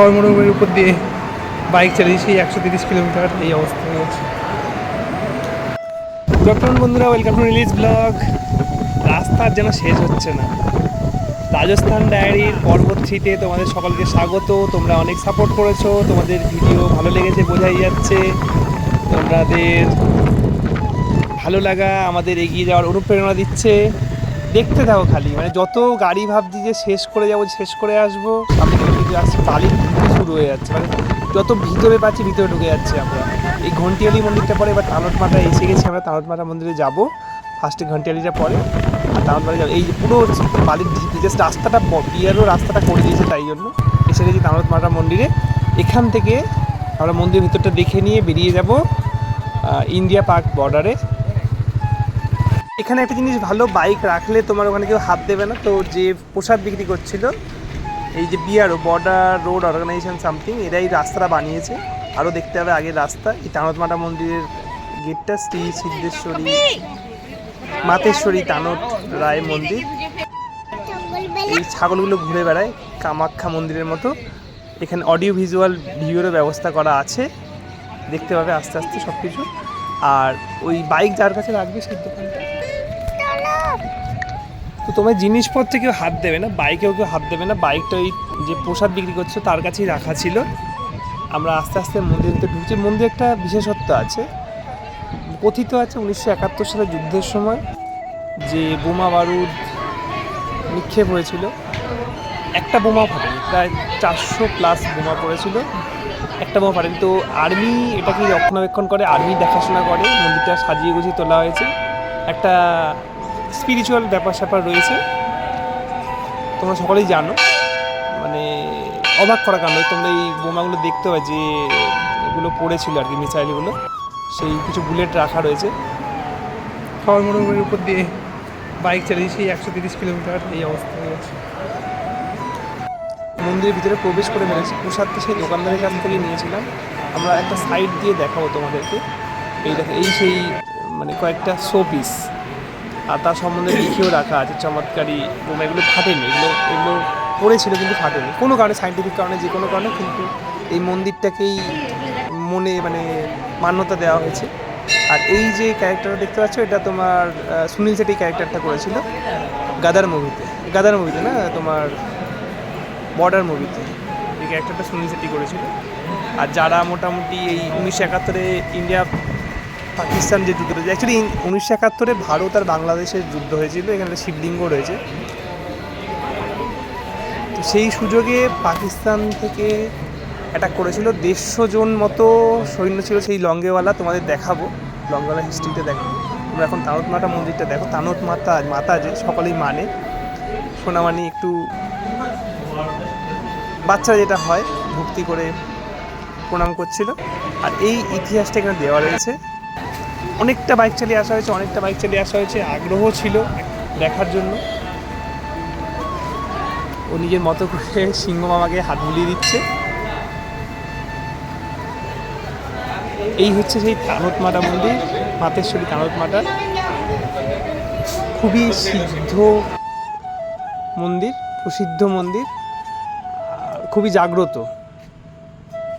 খড় মরুভূমির উপর দিয়ে বাইক চালিয়েছি একশো তিরিশ কিলোমিটার এই অবস্থা হয়ে গেছে। বন্ধুরা ওয়েলকাম টু রিলিজ ব্লগ রাস্তার যেন শেষ হচ্ছে না। রাজস্থান ডায়েরির পর্বত থ্রিতে তোমাদের সকলকে স্বাগত। তোমরা অনেক সাপোর্ট করেছ। তোমাদের ভিডিও ভালো লেগেছে বোঝাই যাচ্ছে। তোমাদের ভালো লাগা আমাদের এগিয়ে যাওয়ার অনুপ্রেরণা দিচ্ছে। দেখতে থাকো খালি মানে যত গাড়ি ভাবছি যে শেষ করে যাব শেষ করে আসব থেকে কিছু আসছে শুরু হয়ে যাচ্ছে মানে যত ভিতরে পাচ্ছি, ভিতরে ঢুকে যাচ্ছে আমরা। এই ঘন্টিয়ালি মন্দিরটা পরে এবার তানটমাটা এসে গেছি, আমরা তানটমাটা মন্দিরে যাব। ফার্স্টে ঘন্টিয়ালিটা পরে, আর তানটমাটা যাব। এই যে পুরো বালির জাস্ট রাস্তাটা বিয়ারও রাস্তাটা করে দিয়েছে তাই জন্য। এসে গেছি তানটমাটা মন্দিরে। এখান থেকে আমরা মন্দিরের ভিতরটা দেখে নিয়ে বেরিয়ে যাব ইন্ডিয়া পার্ক বর্ডারে। এখানে একটা জিনিস ভালো বাইক রাখলে তোমার ওখানে কেউ হাত দেবে না। তো যে প্রসাদ বিক্রি করছিল, এই যে BRO border road organisation something এরাই রাস্তাটা বানিয়েছে। আরও দেখতে হবে আগের রাস্তা। এই তানতমাটা মন্দিরের গেটটা শ্রী সিদ্ধেশ্বরী, মাতেশ্বরী তানত রায় মন্দির। এই ছাগলগুলো ঘুরে বেড়ায় কামাখ্যা মন্দিরের মতো। এখানে অডিও ভিজুয়াল ভিউয়েরও ব্যবস্থা করা আছে। দেখতে পাবে আস্তে আস্তে সব কিছু আর ওই বাইক যার কাছে রাখবে সেই দোকানটা। তোমার জিনিসপত্রে কেউ হাত দেবে না বাইকেও কেউ হাত দেবে না। বাইকটা ওই যে প্রসাদ বিক্রি করছ, তার কাছেই রাখা ছিল। আমরা আস্তে আস্তে মন্দিরতে ঢুকছি। মন্দিরে একটা বিশেষত্ব আছে। কথিত আছে উনিশশো একাত্তর সালে যুদ্ধের সময় যে বোমা বারুদ নিক্ষেপ হয়েছিল। একটা বোমা ফাটেনি, প্রায় চারশো প্লাস বোমা পড়েছিল। একটা বোমা ফাটেনি। তো আর্মি এটাকে রক্ষণাবেক্ষণ করে আর্মি দেখাশোনা করে, মন্দিরটা সাজিয়ে গুছিয়ে তোলা হয়েছে। একটা স্পিরিচুয়াল ব্যাপার স্যাপার রয়েছে। তোমরা সকলেই জানো। মানে অবাক করা কাণ্ড। তোমরা এই বোমাগুলো দেখতে পাবে যে এগুলো পড়েছিল আর কি মিসাইলগুলো। সেই কিছু বুলেট রাখা রয়েছে। খড় মরুভূমির উপর দিয়ে বাইক চালিয়েছি একশো তিরিশ কিলোমিটার এই অবস্থা হয়ে গেছে। মন্দিরের ভিতরে প্রবেশ করে ফেলেছি প্রসাদটা সেই দোকানদারের কাছ থেকে নিয়েছিলাম। আমরা একটা সাইড দিয়ে দেখাবো তোমাদেরকে। এই দেখো এই সেই মানে কয়েকটা শো পিস আর তার সম্বন্ধে লিখেও রাখা আছে, চমৎকারী বোমা। এগুলো ফাটেনি, এগুলো এগুলো পড়েছিল কিন্তু ফাটেনি। কোনো কারণে সাইন্টিফিক কারণে, যে কোনো কারণে কিন্তু এই মন্দিরটাকেই মনে মানে মান্যতা দেওয়া হয়েছে। আর এই যে ক্যারেক্টারটা দেখতে পাচ্ছ, এটা তোমার সুনীল শেট্টি ক্যারেক্টারটা করেছিল গাদার মুভিতে। গাদার মুভিতে না, তোমার বর্ডার মুভিতে। এই ক্যারেক্টারটা সুনীল শেট্টি করেছিল। আর যারা মোটামুটি এই উনিশশো একাত্তরে ইন্ডিয়া পাকিস্তান যে যুদ্ধ রয়েছে অ্যাকচুয়ালি উনিশশো একাত্তরে ভারত আর বাংলাদেশের যুদ্ধ হয়েছিল, এখানে শিবলিঙ্গ রয়েছে। তো সেই সুযোগে পাকিস্তান থেকে অ্যাটাক করেছিল। দেড়শো জন মতো সৈন্য ছিল সেই লঙ্গেওয়ালা। তোমাদের দেখাবো। লঙ্গেওয়ালা হিস্ট্রিতে দেখো। তোমরা এখন তানত মাতা মন্দিরটা দেখো। তানত মাতা মাতা যে, সকলেই মানে। সোনামানি একটু বাচ্চা যেটা হয়, ভক্তি করে প্রণাম করছিল। আর এই ইতিহাসটা এখানে দেওয়া রয়েছে। অনেকটা বাইক চালিয়ে আসা হয়েছে, অনেকটা বাইক চালিয়ে আসা হয়েছে, আগ্রহ ছিল দেখার জন্য। ও নিজের মতো করে সিংহ মামাকে হাত বুলিয়ে দিচ্ছে। এই হচ্ছে সেই তানত মাতা মন্দির, মাতেশ্বরী তানত মাতা। খুবই সিদ্ধ মন্দির, প্রসিদ্ধ মন্দির খুবই জাগ্রত।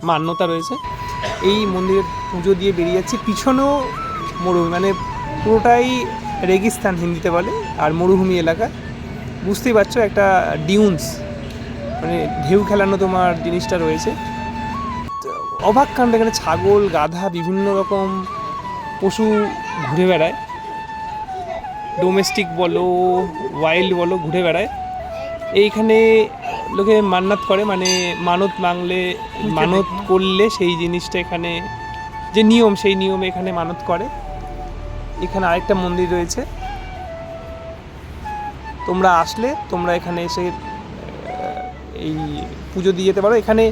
মান্যতা রয়েছে। এই মন্দিরে পুজো দিয়ে বেরিয়ে যাচ্ছি। পিছনেও মরুভূমি মানে পুরোটাই রেগিস্তান হিন্দিতে বলে আর মরুভূমি এলাকা। বুঝতেই পারছ একটা ডিউন্স মানে ঢেউ খেলানো তোমার জিনিসটা রয়েছে। অবাক কাণ্ড এখানে ছাগল গাধা বিভিন্ন রকম পশু ঘুরে বেড়ায়। ডোমেস্টিক বলো ওয়াইল্ড বলো ঘুরে বেড়ায়। এইখানে লোকে মান্নাত করে মানে মানত মাংলে মানত করলে সেই জিনিসটা এখানে যে নিয়ম সেই নিয়মে এখানে মানত করে। এখানে আরেকটা মন্দির রয়েছে। তোমরা আসলে তোমরা এখানে এসে এই পুজো দিয়ে যেতে পারো। এখানে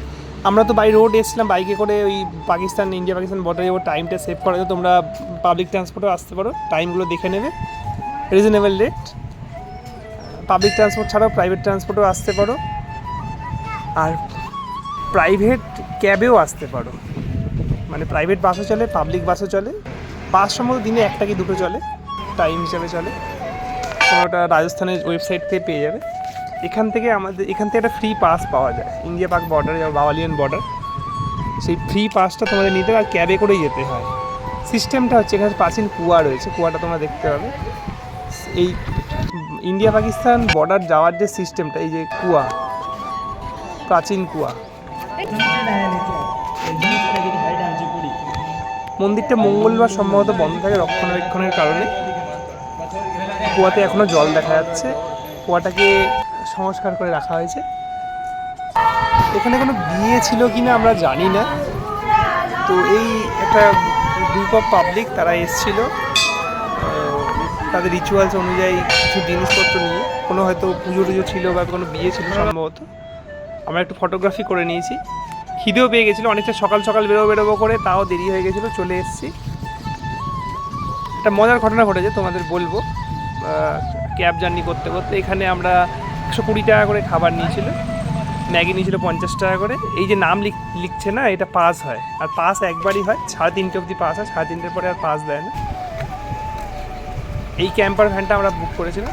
আমরা তো বাই রোড এসেছিলাম বাইকে করে ওই পাকিস্তান, ইন্ডিয়া, পাকিস্তান বর্ডারে ওর টাইমটা সেভ করা যায় তোমরা পাবলিক ট্রান্সপোর্টেও আসতে পারো। টাইমগুলো দেখে নেবে। রিজনেবল রেট পাবলিক ট্রান্সপোর্ট ছাড়াও প্রাইভেট ট্রান্সপোর্টেও আসতে পারো। আর প্রাইভেট ক্যাবেও আসতে পারো। মানে প্রাইভেট বাসও চলে পাবলিক বাসও চলে। বাস সম্ভবত দিনে একটা কি দুটো চলে টাইম হিসাবে চলে। ওটা রাজস্থানের ওয়েবসাইট থেকে পেয়ে যাবে। এখান থেকে আমাদের, এখান থেকে একটা ফ্রি পাস পাওয়া যায়। India Pak border Bawalian border সেই ফ্রি পাসটা তোমাদের নিতে আর ক্যাবে করেই যেতে হয়। সিস্টেমটা হচ্ছে এখানে প্রাচীন কুয়া রয়েছে, কুয়াটা তোমরা দেখতে পাবে। এই ইন্ডিয়া পাকিস্তান বর্ডার যাওয়ার যে সিস্টেমটা এই যে কুয়া, প্রাচীন কুয়া। মন্দিরটা মঙ্গলবার সম্ভবত বন্ধ থাকে রক্ষণাবেক্ষণের কারণে। কুয়াতে এখনও জল দেখা যাচ্ছে। কুয়াটাকে সংস্কার করে রাখা হয়েছে। এখানে কোনো বিয়ে ছিল কি না আমরা জানি না। তো এই একটা গ্রুপ অফ পাবলিক তারা এসছিল। তাদের রিচুয়ালস অনুযায়ী কিছু জিনিসপত্র নিয়ে। কোনো হয়তো পুজো টুজো ছিল বা কোনো বিয়ে ছিল সম্ভবত। আমরা একটু ফটোগ্রাফি করে নিয়েছি। খিদেও পেয়ে গেছিল, অনেকটা সকাল সকাল বেরোবো বেরোবো করে, তাও দেরি হয়ে গেছিল, চলে এসেছি। একটা মজার ঘটনা ঘটেছে, তোমাদের বলব। ক্যাব জার্নি করতে করতে এখানে আমরা একশো কুড়ি টাকা করে খাবার নিয়েছিল, ম্যাগি নিয়েছিল পঞ্চাশ টাকা করে। এই যে নাম লিখ, লিখছে না, এটা পাস হয়। আর পাস একবারই হয়, সাড়ে তিনটে অবধি পাস হয়, সাড়ে তিনটের পরে আর পাস দেয় না। এই ক্যাম্পার ভ্যানটা আমরা বুক করেছিলাম।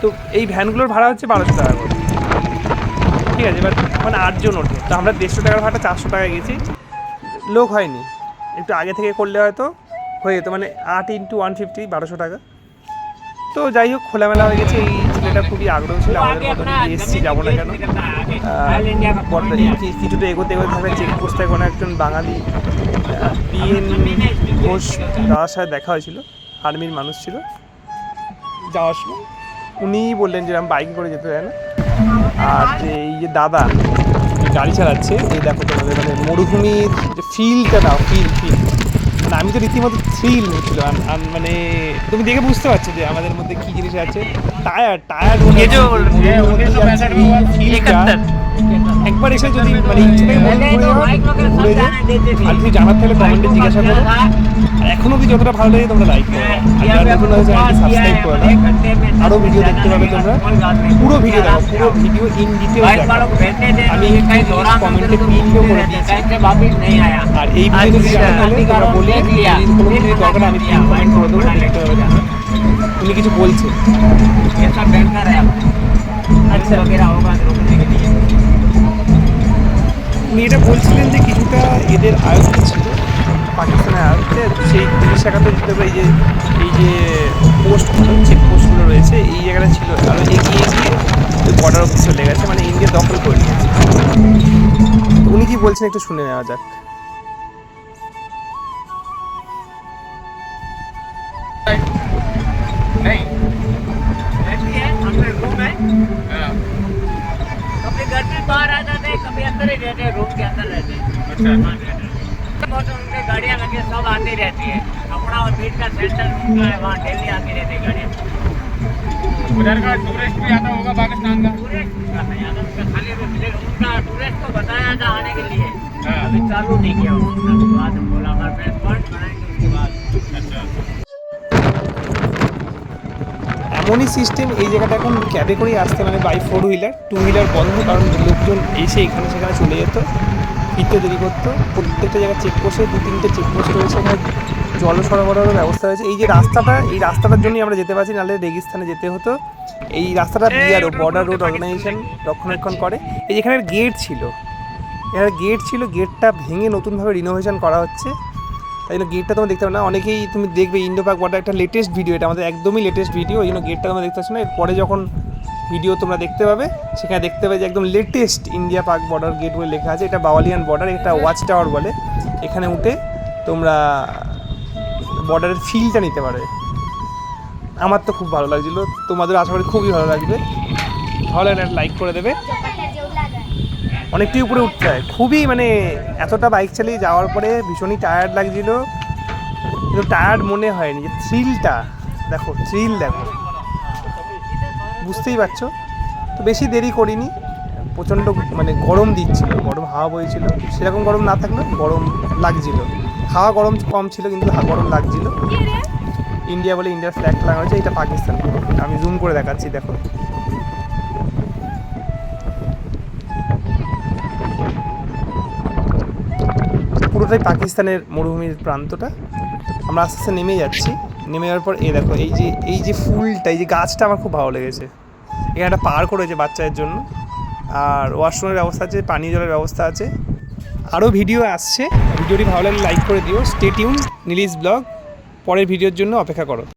তো এই ভ্যানগুলোর ভাড়া হচ্ছে বারোশো টাকা করে। ঠিক আছে এবার মানে আটজন ওঠে। তো আমরা দেড়শো টাকার ভাড়াটা চারশো টাকায় গেছি। লোক হয়নি? একটু আগে থেকে করলে হয়তো হয়ে যেত মানে আট ইন্টু ওয়ান ফিফটি বারোশো টাকা। তো যাই হোক খোলামেলা হয়ে গেছে। এই ছেলেটা খুবই আগ্রহ ছিল আমাদের মতন এসছি যাব না কেন? কিছুটা এগোতে এগোতে থাকলে চেকপোস্টে কোনো একজন বাঙালি পিএন ঘোষ দাদার সাথে দেখা হয়েছিল। আর্মির মানুষ ছিল। যাওয়ার সময়। উনিই বললেন যে আমি বাইকে করে যেতে দেয় না। আর যে এই যে দাদা গাড়ি চালাচ্ছে এই দেখো তোমাদের মানে মরুভূমির যে ফিলটা না ফিল ফিল মানে আমি তো রীতিমতো থ্রিল হচ্ছিল। মানে তুমি দেখে বুঝতে পারছ যে আমাদের মধ্যে কি জিনিস আছে। টায়ার টায়ার একবার এসে যদি মানে ইচ্ছে থেকে মন ঘুরে যাও ঘুরে যাও আর কিছু জানার থাকলে কমেন্টে জিজ্ঞাসা করো আর এখনো কি যতটা ভালো লাগে তোমরা লাইক করো আর যারা নতুন হয়েছে চ্যানেলটি সাবস্ক্রাইব করে দাও আরও ভিডিও দেখতে পাবে তোমরা পুরো ভিডিও দেখো পুরো ভিডিও ইন ডিটেলস দেখো আমি কমেন্টে পিনও করে দিয়েছি আর এই ভিডিও যদি জানার থাকলে তোমরা বললে যদি কোনো কিছু যদি দরকার হয় আমি পিন কমেন্ট করে দেবো দেখতে পাবে তোমরা। উনি কিছু বলছে अच्छा वगैरह होगा रोकने के लिए উনি এটা বলছিলেন যে কিছুটা এদের আয়ত্তে ছিল, পাকিস্তানের আয়ত্তে সেই জিনিস একাতে যেতে পারে যে, এই যে পোস্টগুলো চেক পোস্টগুলো রয়েছে, এই জায়গাটা ছিল আরও এগিয়ে গিয়ে ওই বর্ডার অফিস চলে গেছে মানে ইন্ডিয়া দখল করে নিয়েছে। উনি কি বলছেন একটু শুনে নেওয়া যাক। अंदर ही रहते हैं रूम के अंदर रहते हैं अच्छा मौसम उनके गाड़ियाँ लगी सब आती रहती है अपना और बीच का सेंटर उनका है वहाँ डेली आती रहती है गाड़ियाँ उधर का टूरिस्ट भी आता होगा पाकिस्तान का टूरिस्ट का नहीं आता उनका खाली विजिट उनका टूरिस्ट को बताया था आने के लिए हाँ। अभी चालू नहीं किया उन्होंने बाद में बोला अगर मैं पॉइंट बनाएंगे এমনই সিস্টেম এই জায়গাটা এখন ক্যাবে করেই আসতে মানে by four wheeler two wheeler বন্ধ, কারণ লোকজন এসে এখানে সেখানে চলে যেত, ফিরতে দেরি করতো। প্রত্যেকটা জায়গায় চেকপোস্টে দু তিনটে চেকপোস্ট রয়েছে, এখানে জল সরবরাহের ব্যবস্থা রয়েছে। এই যে রাস্তাটা, এই রাস্তাটার জন্যই আমরা যেতে পারছি, নাহলে রেগিস্তানে যেতে হতো। এই রাস্তাটা বিআরও বর্ডার রোড অর্গানাইজেশন রক্ষণাবেক্ষণ করে। এই যেখানে গেট ছিল এখানে গেট ছিল গেটটা ভেঙে নতুনভাবে রিনোভেশন করা হচ্ছে। তাই জন্য গেটটা তোমরা দেখতে পাবে না। অনেকেই তুমি দেখবে ইন্ডো পাক ওয়াটার একটা লেটেস্ট ভিডিও এটা আমাদের একদমই লেটেস্ট ভিডিও ওই জন্য গেটটা তোমরা দেখতে পাচ্ছ না। এরপরে যখন ভিডিও তোমরা দেখতে পাবে, সেখানে দেখতে পাবে যে একদম latest India Pak border gate বলে লেখা আছে। এটা বাওয়ালিয়ান বর্ডার এটা ওয়াচ টাওয়ার বলে। এখানে উঠে তোমরা বর্ডারের ফিলটা নিতে পারবে আমার তো খুব ভালো লাগছিল। তোমাদের আশা করি খুবই ভালো লাগবে। ভালো লাগলে লাইক করে দেবে। অনেকটাই উপরে উঠতে হয়। খুবই মানে এতটা বাইক চালিয়ে যাওয়ার পরে ভীষণই টায়ার্ড লাগছিল। কিন্তু টায়ার্ড মনে হয়নি যে থ্রিলটা দেখো থ্রিল দেখো। বুঝতেই পারছ? তো বেশি দেরি করিনি। প্রচণ্ড মানে গরম দিচ্ছিল গরম হাওয়া বইছিল। সেরকম গরম না থাকলেও গরম লাগছিল। হাওয়া গরম কম ছিল কিন্তু গরম লাগছিল। ইন্ডিয়া বলে ইন্ডিয়ার ফ্ল্যাগ লাগানো হয়েছে এটা পাকিস্তান আমি জুম করে দেখাচ্ছি দেখো। পুরোটাই পাকিস্তানের মরুভূমির প্রান্তটা? আমরা আস্তে আস্তে নেমে যাচ্ছি। নেমে যাওয়ার পর এই দেখো, এই যে এই যে ফুলটা, এই যে গাছটা আমার খুব ভালো লেগেছে। এখানে একটা পার্ক রয়েছে বাচ্চাদের জন্য। আর ওয়াশরুমের ব্যবস্থা আছে, পানীয় জলের ব্যবস্থা আছে। আরও ভিডিও আসছে। ভিডিওটি ভালো লাগলে লাইক করে দিও। Stay tuned, Nilish blog. পরের ভিডিওর জন্য অপেক্ষা করো।